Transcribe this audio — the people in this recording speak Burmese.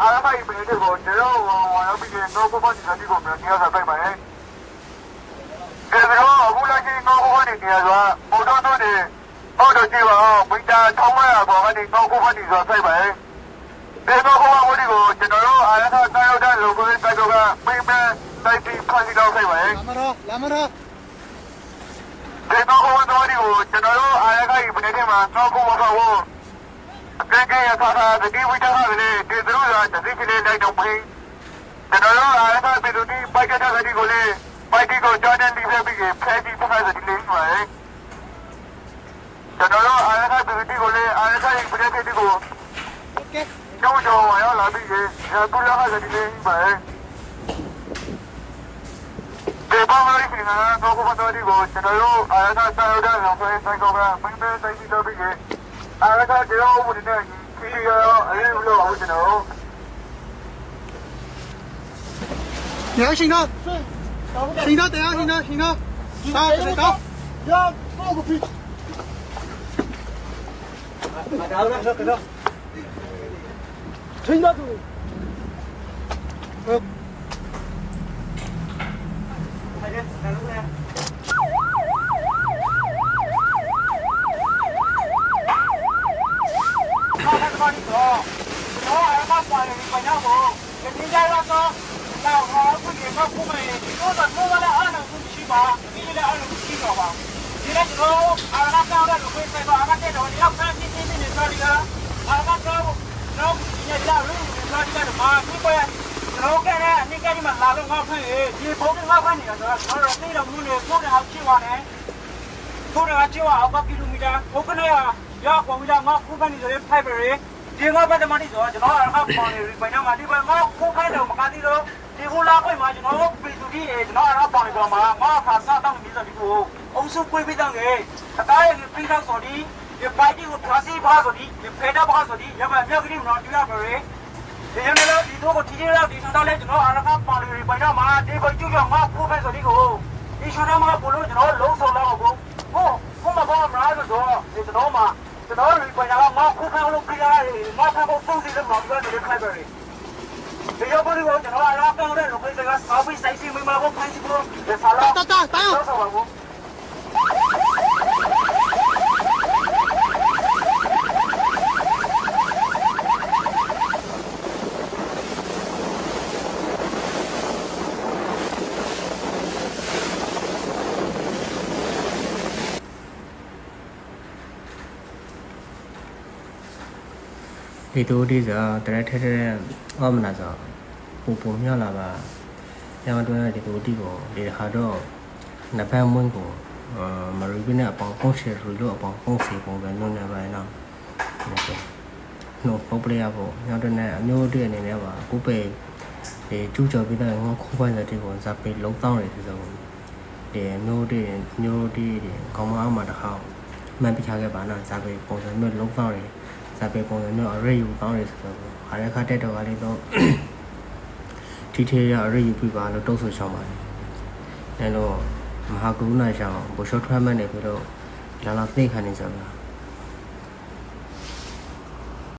အာရမိုင်ပြည်သူကိုကျွန်တော်ဝါဝါရောက်ပြီးတော့ဘောဘောဒီကတိကိုမြန်တရားစာပြပါတယ်။ဒါကြောင့်အခုလက်ရှိဘောဘောဒီတရားစာပေါ်တော့တော့နေပေါ်တော့ကြည့်ပါဦးမိသားထောင်းမရပေါ်ကနေဘောဘောဒီစာပြပါတယ်။ဒီဘောဘောဒီကိုကျွန်တော်တို့အာရခစာရောက်တဲ့လူကိုတိုက်တော့ကမိမဲတိုက်ပြီးဖန်တီတော့ပြပါတယ်။လာမရလာမရဒီဘောဘောဒီကိုကျွန်တော်တို့အာရခပြည်နယ်မှာသောဘောဘော အကြည့်ရသာသာဒီဝိတာကလည်းတေသရူရာတသိချင်းလိုက်တော့ပြီကျွန်တော်တို့အားသာပြည်သူဒီပိုက်ကတာကဒီကိုလေပိုက်တီကိုဂျော်ဒန်ဒီဖက်ပြီးဖက်တီဖက်ဆိုဒီလေးပါလေကျွန်တော်တို့အားသာပြည်သူဒီကိုလေအားသာပြည်သူဒီကိုကျောင်းကျော်ရောလာပြီးရေကုလားကဒီလေးပါလေဒီပေါ်မှာရှိနေတာတော့ကိုမတော်ဒီကိုကျွန်တော်တို့အားသာစာရတဲ့လောကဆိုင်ကောကမင်းပဲတိုက်ပြီးတော့ပြီးရေ င်အားရတာကြောင်းဝင်နေခီးရောအဲ့လိုလို့ကျွန်တော်တရားရှင်တော့ရှင်တော့တရားရှင်တော့ရှင်တော့သာတယ်တော့ Ya, poco picho. မတော်တော့ကတော့ Chinga tú. ဟုတ်ခေါ်တဲ့ကောင်းတော့တော့အမပွားနေပြန်တော့ဒီကြတော့တော့တော့ဟောခုဒီမခုမနေဒီတော့တော့လည်းအားလုံးရှိပါဒီလည်းအားလုံးရှိတော့ပါဒီလည်းတော့အားလုံးကောင်းတဲ့လူတွေပဲအားလုံးတဲ့တော့ရောက်ခန်းချင်းချင်းနေဆိုဒီကအားလုံးကောင်းတော့ဒီနေ့လာလို့ဆိုဒီကတော့မာဒီပေါ်တော့ကလည်းအနိကကြီးမှာလာလို့ငါဖက်ဒီဘုံကငါဖက်နေတာဆိုတော့တော့သိတော့မှုနေကိုယ်တော့ချစ်ပါနဲ့ကိုယ်တော့ချစ်ပါအောက်ကကီလိုမီတာဘုကနေရရောက်ပေါ်ပြီးတော့ငါခုကနေဆိုရင်ဖိုက်ပဲ ဒီငါဘက်တမတိဆိုကျွန်တော်အားပေါ်နေပြီပြန်မှာဒီဘက်ငါခုခိုင်းတော့မကတိတော့ဒီဟိုလာခွင့်မှာကျွန်တော်ပြည်သူကြီးကျွန်တော်အားပေါ်နေတော့မှာငါခါစားတော့ပြီးဆိုဒီကိုအုံစုပွေးပြီးတော့ငယ်အသားရဲ့ပြင်တော့ဆိုဒီဒီပိုက်တီကိုဖြာစီပါဆိုဒီဒီဖေးတော့ပါဆိုဒီရမမြောက်ကလေးမတော်တွေ့ရပါရဲ့ဒီရနေလို့ဒီတော့ကိုတီတီတော့ဒီတော့လဲကျွန်တော်အားကပေါ်နေပြီပြန်တော့မှာဒီဘက်ကျူးကြောင့်ငါခိုးပဲဆိုဒီကိုဒီရှောင်းမှာဘလို့ကျွန်တော်လုံးဆောင်တော့ကိုဟိုဟိုမှာဘာမှမလာတော့ဒီကျွန်တော်မှာ ကျွန်တော်တို့ပြန်တော့ငါခိုးခံလို့ကြရတယ်ငါခံဖို့ပုံစံနဲ့မပြောတယ်ခိုင်းပါရဲ့ဒီရောက်ပေါ်ကိုကျွန်တော်အားကောင်းတဲ့လူတွေကစောက်ပြီးစိုက်စီမင်းမကိုဖိုင်းစီကိုဒီဆာလာ တာတာတာ တော့ဆောင်ပါဘူး ဒီတိုးဒီဆိုတရက်ထဲထဲအော်မနာဆိုပူပူမြောက်လာပါညမတွဲဒီတိုးဒီကိုဒီဟာတော့နဖန်မွန်းကိုအာမရူဘင်းနဲ့အပေါင်းဖုန်းရှယ်ရူလို့အပေါင်းဖုန်းစီပုံပဲနုံနေပါရင်တော့ဟုတ်ကဲ့နော်ပုတ်ပလေးရဖို့ညတွဲနဲ့အမျိုးတည်းအနေနဲ့ပါကိုပေဒီကျူးကျော်ပြီးတော့ငေါခိုးပိုင်းတဲ့ဒီကိုဇာပေလုံးတောင်းရစီဆိုဒီမျိုးတည်းမျိုးတည်းဒီခေါင်းမအောင်မှာတစ်ခါမှန်ပြချခဲ့ပါနော်ဇာပေပုံစံမျိုးလုံးတောင်းရ စာပေပုံစံမျိုးအရေးယူကောင်းတယ်ဆိုတော့အားရခတက်တော့ကလေးတော့တီထေရအရေးယူပြပါလို့တုံးဆိုချောင်းပါတယ်။အဲတော့မဟာကရုဏာရှောင်းဘုရှောထွက်မှတ်နေပြီးတော့လာလာသိခံနေကြတာ